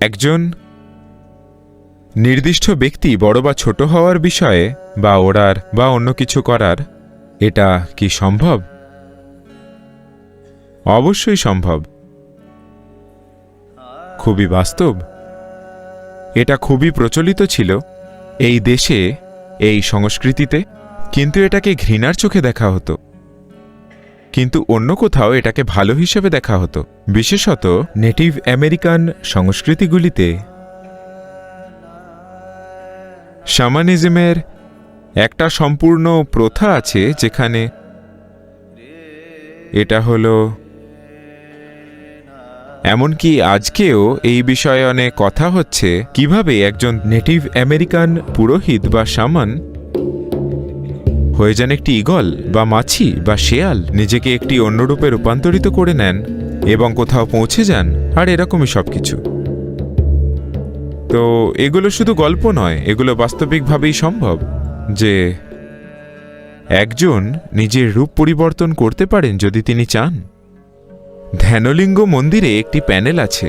একজন নির্দিষ্ট ব্যক্তি বড় বা ছোট হওয়ার বিষয়ে বা ওড়ার বা অন্য কিছু করার, এটা কি সম্ভব? অবশ্যই সম্ভব। খুবই বাস্তব। এটা খুবই প্রচলিত ছিল এই দেশে, এই সংস্কৃতিতে, কিন্তু এটাকে ঘৃণার চোখে দেখা হতো। কিন্তু অন্য কোথাও এটাকে ভালো হিসেবে দেখা হতো। বিশেষত নেটিভ আমেরিকান সংস্কৃতিগুলিতে। শামানিজমের একটা সম্পূর্ণ প্রথা আছে যেখানে এটা হলো, এমনকি আজকেও এই বিষয়ে অনেক কথা হচ্ছে, কীভাবে একজন নেটিভ আমেরিকান পুরোহিত বা শামান হয়ে যান একটি ইগল বা মাছি বা শেয়াল নিজেকে একটি অন্য রূপে রূপান্তরিত করে নেন এবং কোথাও পৌঁছে যান, আর এরকমই সব কিছু তো এগুলো শুধু গল্প নয়, এগুলো বাস্তবিকভাবেই সম্ভব যে একজন নিজের রূপ পরিবর্তন করতে পারেন যদি তিনি চান। ধ্যানলিঙ্গ মন্দিরে একটি প্যানেল আছে।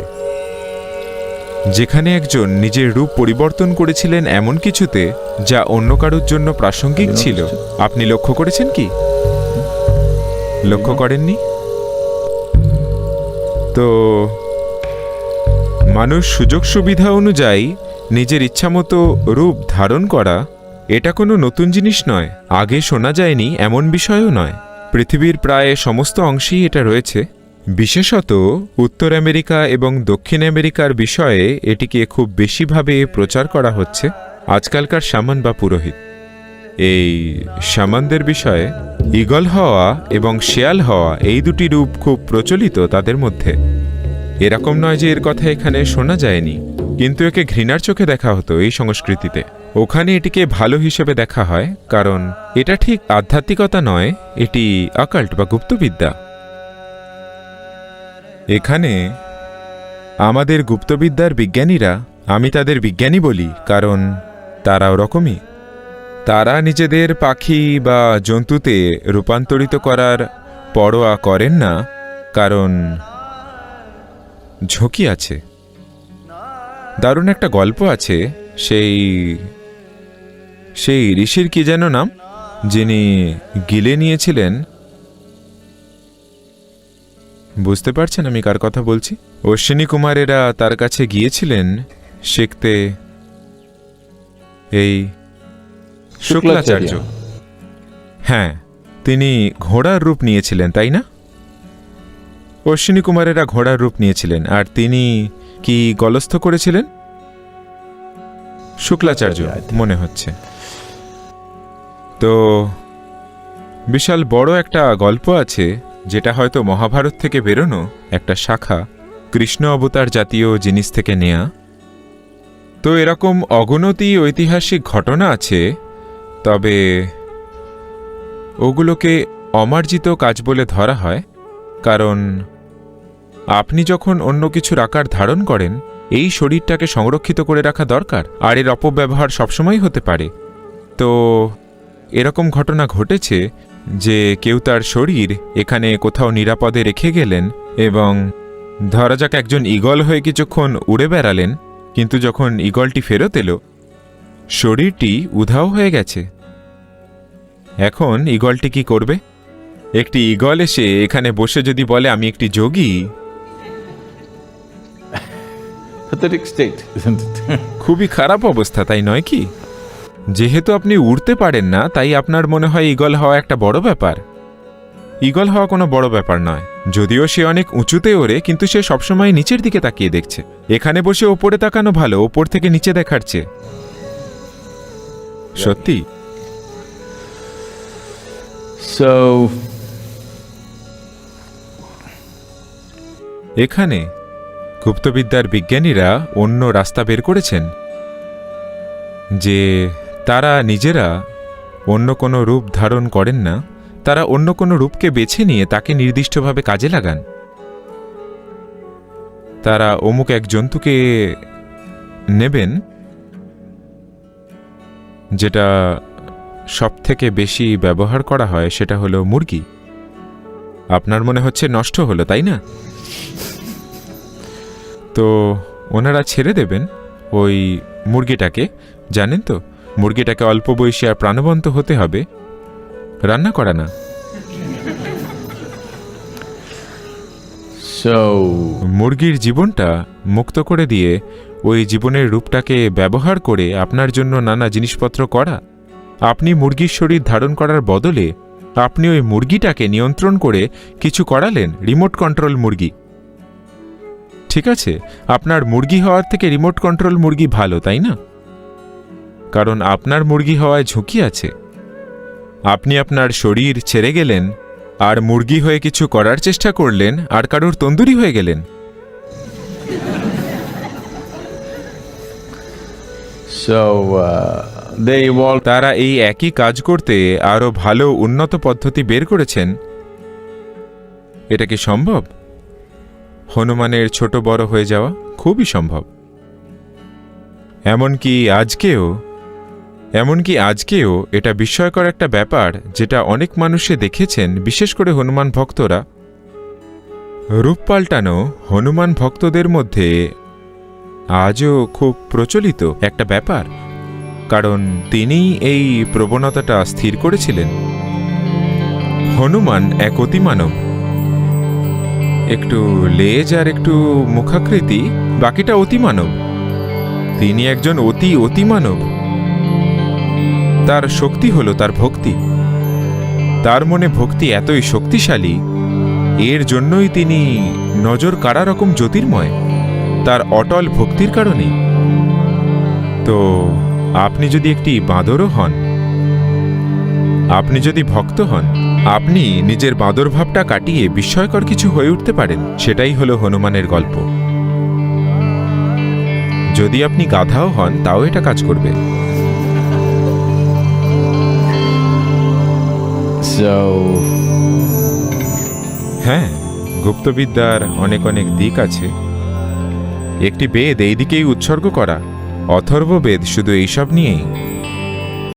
যেখানে একজন নিজের রূপ পরিবর্তন করেছিলেন এমন কিছুতে যা অন্য কারোর জন্য প্রাসঙ্গিক ছিল। আপনি লক্ষ্য করেছেন কি? লক্ষ্য করেননি? তো মানুষ সুযোগ সুবিধা অনুযায়ী নিজের ইচ্ছামতো রূপ ধারণ করা এটা কোনো নতুন জিনিস নয়। আগে শোনা যায়নি এমন বিষয়ও নয়। পৃথিবীর প্রায় সমস্ত অংশেই এটা রয়েছে। বিশেষত উত্তর আমেরিকা এবং দক্ষিণ আমেরিকার বিষয়ে এটিকে খুব বেশিভাবে প্রচার করা হচ্ছে আজকালকার সামান বা পুরোহিত। এই সামানদের বিষয়ে ইগল হওয়া এবং শেয়াল হওয়া এই দুটি রূপ খুব প্রচলিত তাদের মধ্যে। এরকম নয় যে এর কথা এখানে শোনা যায়নি, কিন্তু একে ঘৃণার চোখে দেখা হতো এই সংস্কৃতিতে। ওখানে এটিকে ভালো হিসেবে দেখা হয়, কারণ এটা ঠিক আধ্যাত্মিকতা নয়, এটি অকাল্ট বা গুপ্তবিদ্যা। এখানে আমাদের গুপ্তবিদ্যার বিজ্ঞানীরা, আমি তাদের বিজ্ঞানী বলি, কারণ তারা ওরকমই তারা নিজেদের পাখি বা জন্তুতে রূপান্তরিত করার পরোয়া করেন না, কারণ ঝুঁকি আছে। দারুণ একটা গল্প আছে, সেই সেই ঋষির কি যেন নাম, যিনি গিলে নিয়েছিলেন বুঝতে পারছেন আমি কার কথা বলছি? অশ্বিনী কুমারেরা তার কাছে গিয়েছিলেন শিখতে এই শুক্লাচার্য। হ্যাঁ তিনি ঘোড়ার রূপ নিয়েছিলেন তাই না? অশ্বিনী কুমারেরা ঘোড়ার রূপ নিয়েছিলেন আর তিনি কি গলস্থ করেছিলেন? শুক্লাচার্য মনে হচ্ছে। তো বিশাল বড় একটা গল্প আছে যেটা হয়তো মহাভারত থেকে বেরোনো একটা শাখা, কৃষ্ণ অবতার জাতীয় জিনিস থেকে নেয়া। তো এরকম অগণতি ঐতিহাসিক ঘটনা আছে, তবে ওগুলোকে অমার্জিত কাজ বলে ধরা হয়, কারণ আপনি যখন অন্য কিছুর আকার ধারণ করেন, এই শরীরটাকে সংরক্ষিত করে রাখা দরকার, আর এর অপব্যবহার সবসময় হতে পারে। তো এরকম ঘটনা ঘটেছে যে কেউ তার শরীর এখানে কোথাও নিরাপদে রেখে গেলেন এবং ধরা যাক একজন ইগল হয়ে কিছুক্ষণ উড়ে বেড়ালেন কিন্তু যখন ইগলটি ফেরত এলো শরীরটি উধাও হয়ে গেছে। এখন ইগলটি কি করবে? একটি ইগল এসে এখানে বসে যদি বলে আমি একটি যোগী? খুবই খারাপ অবস্থা তাই নয় কি? যেহেতু আপনি উড়তে পারেন না তাই আপনার মনে হয় ইগল হওয়া একটা বড় ব্যাপার। ইগল হওয়া কোনো বড় ব্যাপার নয়। যদিও সে অনেক উঁচুতে ওড়ে কিন্তু সে সবসময় নিচের দিকে তাকিয়ে দেখছে। এখানে বসে ওপরে তাকানো ভালো ওপর থেকে নিচে দেখার চেয়ে। সত্যি? এখানে গুপ্তবিদ্যার বিজ্ঞানীরা অন্য রাস্তা বের করেছেন যে তারা নিজেরা অন্য কোনো রূপ ধারণ করেন না, তারা অন্য কোনো রূপকে বেছে নিয়ে তাকে নির্দিষ্টভাবে কাজে লাগান। তারা অমুক এক জন্তুকে নেবেন, যেটা সব থেকে বেশি ব্যবহার করা হয়, সেটা হলো মুরগি। আপনার মনে হচ্ছে নষ্ট হলো, তাই না? তো ওনারা ছেড়ে দেবেন ওই মুরগিটাকে, জানেন তো? মুরগিটাকে অল্প বয়সী আর প্রাণবন্ত হতে হবে। রান্না করা না। মুরগির জীবনটা মুক্ত করে দিয়ে ওই জীবনের রূপটাকে ব্যবহার করে আপনার জন্য নানা জিনিসপত্র করা। আপনি মুরগির শরীর ধারণ করার বদলে আপনি ওই মুরগিটাকে নিয়ন্ত্রণ করে কিছু করালেন রিমোট কন্ট্রোল মুরগি। ঠিক আছে? আপনার মুরগি হওয়ার থেকে রিমোট কন্ট্রোল মুরগি ভালো তাই না? কারণ আপনার মুরগি হওয়ায় ঝুঁকি আছে। আপনি আপনার শরীর ছেড়ে গেলেন আর মুরগি হয়ে কিছু করার চেষ্টা করলেন আর কারোর তন্দুরি হয়ে গেলেন। Uh, তারা এই একই কাজ করতে আরও ভালো উন্নত পদ্ধতি বের করেছেন। এটা কি সম্ভব? হনুমানের ছোট বড় হয়ে যাওয়া খুবই সম্ভব। এমনকি আজকেও এমনকি আজকেও এটা বিস্ময়কর একটা ব্যাপার যেটা অনেক মানুষে দেখেছেন, বিশেষ করে হনুমান ভক্তরা। রূপ পাল্টানো হনুমান ভক্তদের মধ্যে আজও খুব প্রচলিত একটা ব্যাপার, কারণ তিনি এই প্রবণতাটা স্থির করেছিলেন। হনুমান এক অতিমানব। একটু লেজ আর একটু মুখাকৃতি, বাকিটা অতিমানব। তিনি একজন অতি অতিমানব। তার শক্তি হলো তার ভক্তি। তার মনে ভক্তি এতই শক্তিশালী, এর জন্যই তিনি নজর কারা রকম জ্যোতির্ময়, তার অটল ভক্তির কারণেই তো, আপনি যদি একটি বাঁদরও হন, আপনি যদি ভক্ত হন, আপনি নিজের বাঁদর ভাবটা কাটিয়ে বিস্ময়কর কিছু হয়ে উঠতে পারেন, সেটাই হলো হনুমানের গল্প। যদি আপনি গাধাও হন, তাও এটা কাজ করবে। So, হ্যাঁ গুপ্তবিদ্যার অনেক অনেক দিক আছে। একটি বেদ এই দিকেই উৎসর্গ করা অথর্ব বেদ শুধু এইসব নিয়েই।